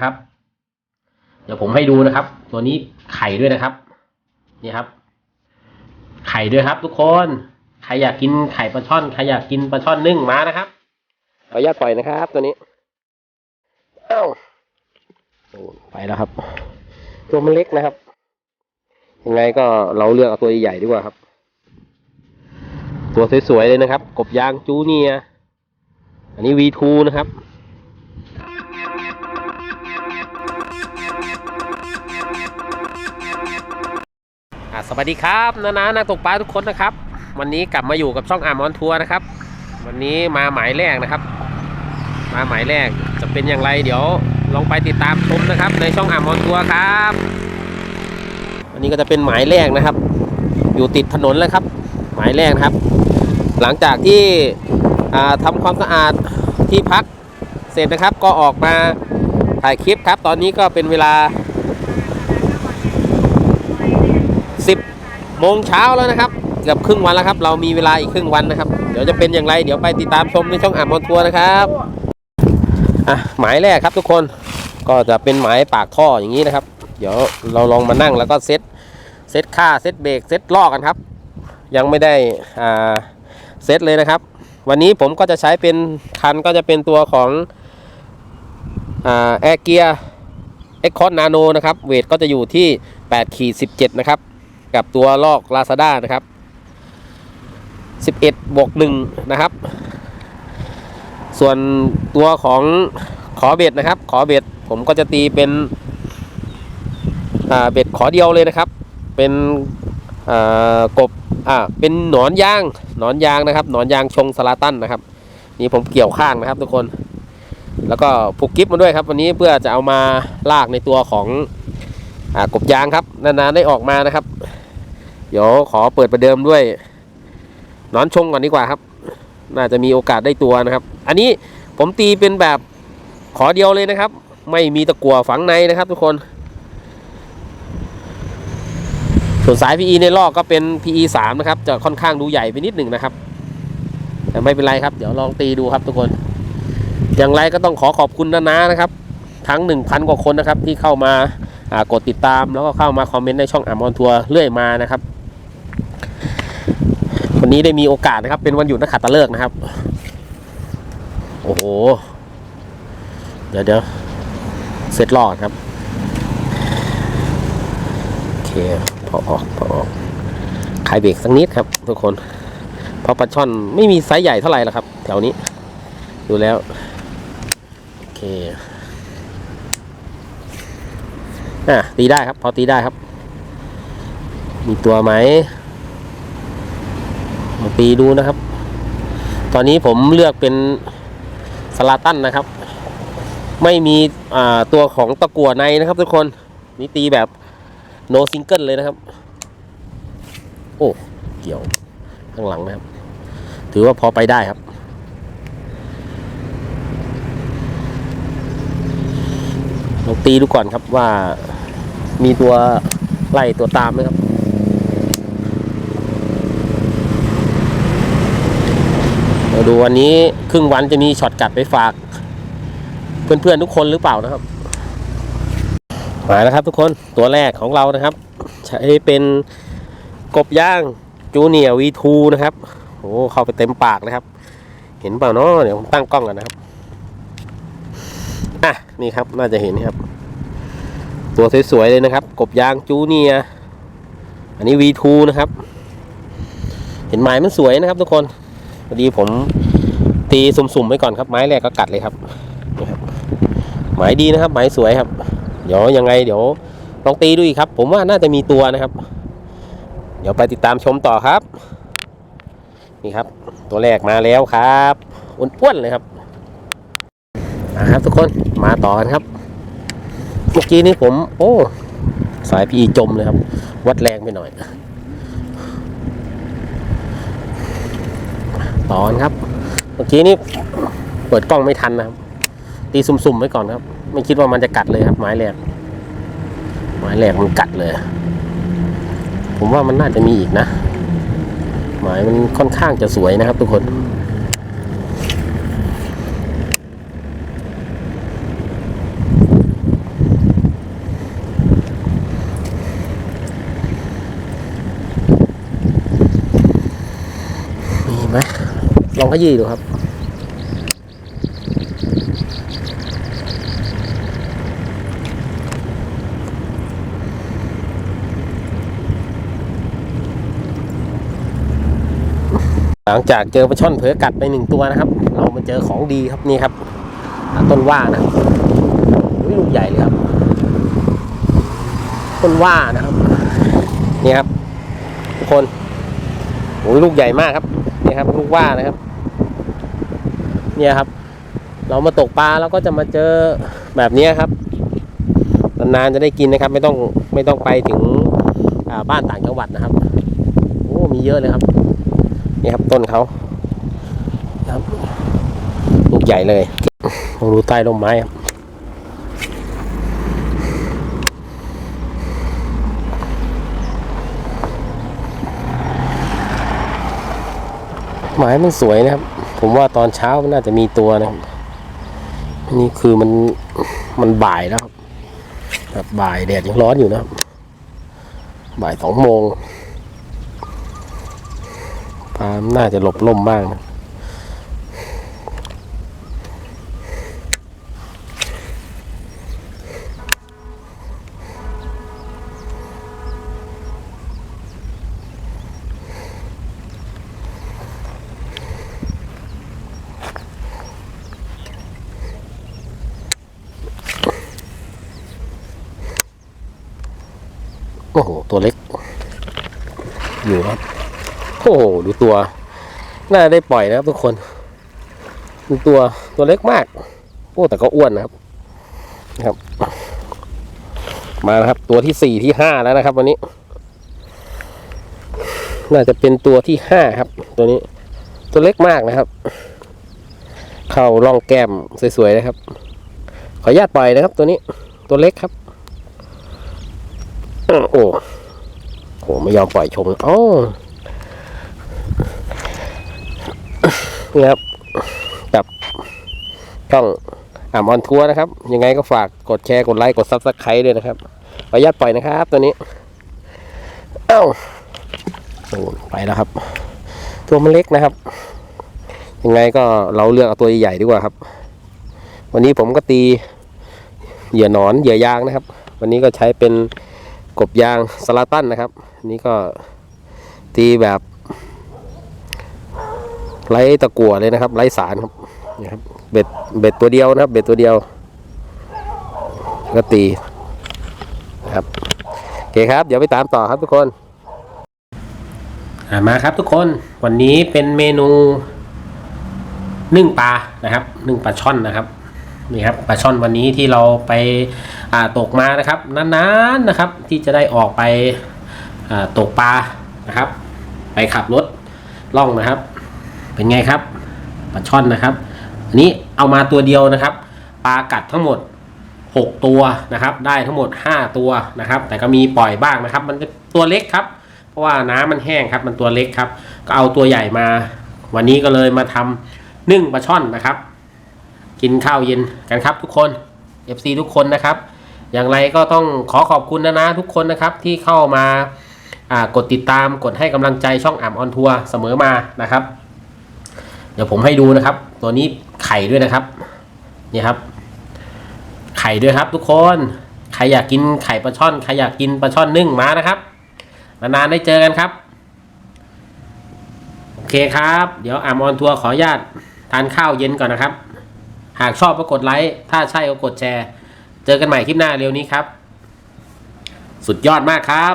นะครับ เดี๋ยวผมให้ดูนะครับ ตัวนี้ไข่ด้วยนะครับ นี่ครับ ไข่ด้วยครับ ทุกคนใครอยากกินไข่ปลาช่อนใครอยากกินปลาช่อนนึ่งมานะครับขออนุญาตปล่อยนะครับ ตัวนี้เอ้าโอ้ไปแล้วครับ ตัวมันเล็กนะครับ ยังไงก็เราเลือกเอาตัวใหญ่ๆดีกว่าครับ ตัวสวยๆเลยนะครับ กบยางจูเนียร์อันนี้ V2 นะครับ สวัสดีครับนานานักตกปลาทุกคนนะครับ วันนี้กลับมาอยู่กับช่องอามอนทัวร์นะครับ วันนี้มาหมายแรกนะครับ มาหมายแรกจะเป็นอย่างไรเดี๋ยวลองไปติดตามชมนะครับ ในช่องอามอนทัวร์ครับวันนี้ก็จะเป็นหมายแรกนะครับ อยู่ติดถนนเลยครับ หมายแรกนะครับ หลังจากที่อ่าทำความสะอาดที่พักเสร็จนะครับ ก็ออกมาถ่ายคลิปครับ ตอนนี้ก็เป็นเวลา โมงเช้าแล้วนะครับเกือบครึ่งวันแล้วครับ เรามีเวลาอีกครึ่งวันนะครับ เดี๋ยวจะเป็นอย่างไร เดี๋ยวไปติดตามชมในช่องอ่านบนทัวร์นะครับอะหมายแรกครับทุกคนก็จะเป็นหมายปากท่ออย่างนี้นะครับ เดี๋ยวเราลองมานั่งแล้วก็เซตเซตค่าเซตเบรกเซตล้อกันครับ ยังไม่ได้อ่าเซตเลยนะครับ วันนี้ผมก็จะใช้เป็นคันก็จะเป็นตัวของอ่าแอร์เกียเอ็กคอนนาโนนะครับ เวทก็จะอยู่ที่8ขีด17 นะครับ กับตัวลอก Lazada นะครับ 11บวก1นะครับ ส่วนตัวของขอเบ็ดนะครับ ขอเบ็ดผมก็จะตีเป็นเบ็ดขอเดียวเลยนะครับ เป็นกบอ่าเป็นหนอนยางหนอนยางนะครับ หนอนยางชงสลาตันนะครับ นี่ผมเกี่ยวข้างนะครับทุกคน แล้วก็ผูกกิฟมาด้วยครับ วันนี้เพื่อจะเอามาลากในตัวของอกบยางครับ นานๆได้ออกมานะครับ เดี๋ยวขอเปิดประเดิมด้วยนอนชงก่อนดีกว่าครับ น่าจะมีโอกาสได้ตัวนะครับ อันนี้ผมตีเป็นแบบขอเดียวเลยนะครับ ไม่มีตะกั่วฝังในนะครับ ทุกคน ส่วนสาย PE ในลอกก็เป็น PE 3นะครับ จะค่อนข้างดูใหญ่ไปนิดหนึ่งนะครับ แต่ไม่เป็นไรครับ เดี๋ยวลองตีดูครับทุกคน อย่างไรก็ต้องขอขอบคุณนานานะครับ ทั้ง 1,000 กว่าคนนะครับที่เข้ามาอ่ากดติดตามแล้วก็เข้ามาคอมเมนต์ในช่องอ่ามอนทัวร์เรื่อยมานะครับ วันนี้ได้มีโอกาสนะครับ เป็นวันหยุดนักขัตฤกษ์นะครับ โอ้โห เดี๋ยวเดี๋ยวเสร็จรอดครับ โอเค พอออกพอออกขายเบรกสักนิดครับ ทุกคน เพราะปลาช่อนไม่มีไซส์ใหญ่เท่าไหร่แล้วครับ แถวนี้ ดูแล้ว โอเค อะ ตีได้ครับ พอตีได้ครับ มีตัวไหม มาตีดูนะครับ ตอนนี้ผมเลือกเป็นสลาตันนะครับ ไม่มีตัวของตะกั่วในนะครับ ทุกคนนี่ตีแบบโนซิงเกิลเลยนะครับ โอ้ เกี่ยวข้างหลังนะครับ ถือว่าพอไปได้ครับ ลองตีดูก่อนครับว่ามีตัวไล่ตัวตามไหมครับาดูวันนี้ครึ่งวันจะมีช็อตกัดไปฝาก เพื่อนๆทุกคนหรือเปล่านะครับ มาแล้วครับทุกคนตัวแรกของเรานะครับ ใช้เป็นกบย่างจูเนียวีทูนะครับโอ้เข้าไปเต็มปากเลยครับ เห็นเปล่าเนาะเดี๋ยวผมตั้งกล้องกันนะครับอะนี่ครับน่าจะเห็นนะครับ ตัวสวยๆเลยนะครับ กบยางจูเนียอันนี้ V2 นะครับ เห็นไม้มันสวยนะครับทุกคน พอดีผมตีสุ่มๆไว้ก่อนครับ ไม้แรกก็กัดเลยครับนี่ครับหมายดีนะครับหมายสวยครับ เดี๋ยวยังไงเดี๋ยวลองตีดูอีกครับ ผมว่าน่าจะมีตัวนะครับ เดี๋ยวไปติดตามชมต่อครับ นี่ครับ ตัวแรกมาแล้วครับอ้วนๆเลยครับนะครับทุกคนมาต่อกันครับเมื่อกี้นี้ผม โอ้ สายพีจมเลยครับ วัดแรงไปหน่อย ต่อนครับ เมื่อกี้นี้เปิดกล้องไม่ทันนะครับ ตีสุ่มๆไว้ก่อนครับ ไม่คิดว่ามันจะกัดเลยครับ ไม้แหลกไม้แหลกมันกัดเลย ผมว่ามันน่าจะมีอีกนะ หมายมันค่อนข้างจะสวยนะครับ ทุกคน ขยี้ดูครับ หลังจากเจอปลาช่อนเผือกัดไปหนึ่งตัวนะครับ เรามาเจอของดีครับนี่ครับ ต้นว่านะครับลูกใหญ่เลยครับ ต้นว่านะครับ นี่ครับ ทุกคนโอ้ยลูกใหญ่มากครับนี่ครับ ลูกว่านะครับ เนี่ยครับ เรามาตกปลาเราก็จะมาเจอแบบนี้ครับนานๆจะได้กินนะครับ ไม่ต้องไม่ต้องไปถึงบ้านต่างจังหวัดนะครับโอ้มีเยอะเลยครับนี่ครับต้นเขาครับลูกใหญ่เลยลองดูใต้ร่มไม้ครับหมายมันสวยนะครับ ผมว่าตอนเช้ามันน่าจะมีตัวนะนี่คือมันมันบ่ายแล้วครับแบบบ่ายแดดยังร้อนอยู่นะบบ่ายสองโมงปลาน่าจะหลบล่มบ้างนะ อ้โห ตัวเล็ก อยู่ครับโอ้โห ดูตัว น่าได้ปล่อยนะครับทุกคน ดูตัว ตัวเล็กมาก โอ้ แต่ก็อ้วนนะครับ นะครับ มานะครับ ตัวที่สี่ที่ห้าแล้วนะครับ วันนี้ น่าจะเป็นตัวที่ห้าครับ ตัวนี้ ตัวเล็กมากนะครับ เข้าร่องแก้มสวยๆนะครับ ขออนุญาตปล่อยนะครับ ตัวนี้ ตัวเล็กครับ โอ้โหไม่ยอมปล่อยชมอ๋อนี่ครับกับช่องอ่ามอนทัวร์นะครับ ยังไงก็ฝากกดแชร์กดไลค์กดซับสไครต์ด้วยนะครับขออนุญาตปล่อยนะครับ ตัวนี้ เอ้าโอ้ไปแล้วครับ ตัวมันเล็กนะครับ ยังไงก็เราเลือกเอาตัวใหญ่ดีกว่าครับ วันนี้ผมก็ตีเหยื่อหนอนเหยื่อยางนะครับ วันนี้ก็ใช้เป็น กบยางสลาตันนะครับนนี้ก็ตีแบบไร้ตะกั่วเลยนะครับไร้สารครับนี่ครับเบ็ดเบ็ดตัวเดียวนะครับเบ็ดตัวเดียว ก็ตีนะครับโอเคครับ เดี๋ยวไปตามต่อครับทุกคนมาครับทุกคนวันนี้เป็นเมนูนึ่งปลานะครับนึ่งปลาช่อนนะครับ นี่ครับปลาช่อนวันนี้ที่เราไปาตกมานะครับนานๆนะครับ ที่จะได้ออกไปตกปลานะครับ ไปขับรถล่องนะครับ เป็นไงครับปลาช่อนนะครับ อันนี้เอามาตัวเดียวนะครับปลากัดทั้งหมด 6 ตัวนะครับ ได้ทั้งหมด 5 ตัวนะครับ แต่ก็มีปล่อยบ้างนะครับ มันเป็นตัวเล็กครับ เพราะว่าน้ำมันแห้งครับ มันตัวเล็กครับ ก็เอาตัวใหญ่มา วันนี้ก็เลยมาทำนึ่งปลาช่อนนะครับ กินข้าวเย็นกันครับทุกคน FC ทุกคนนะครับ อย่างไรก็ต้องขอขอบคุณนะนะทุกคนนะครับที่เข้ามาากดติดตามกดให้กำลังใจช่องอ่ำออนทัวร์เสมอมานะครับ เดี๋ยวผมให้ดูนะครับ ตัวนี้ไข่ด้วยนะครับนี่ครับ ไข่ด้วยครับทุกคนใครอยากกินไข่ปลาช่อนใครอยากกินปลาช่อนนึ่งมานะครับนานๆได้เจอกันครับโอเคครับ เดี๋ยวอ่ำออนทัวร์ขออนุญาตทานข้าวเย็นก่อนนะครับ หากชอบก็กดไลค์ถ้าใช่ก็กดแชร์ เจอกันใหม่คลิปหน้าเร็วนี้ครับ สุดยอดมากครับ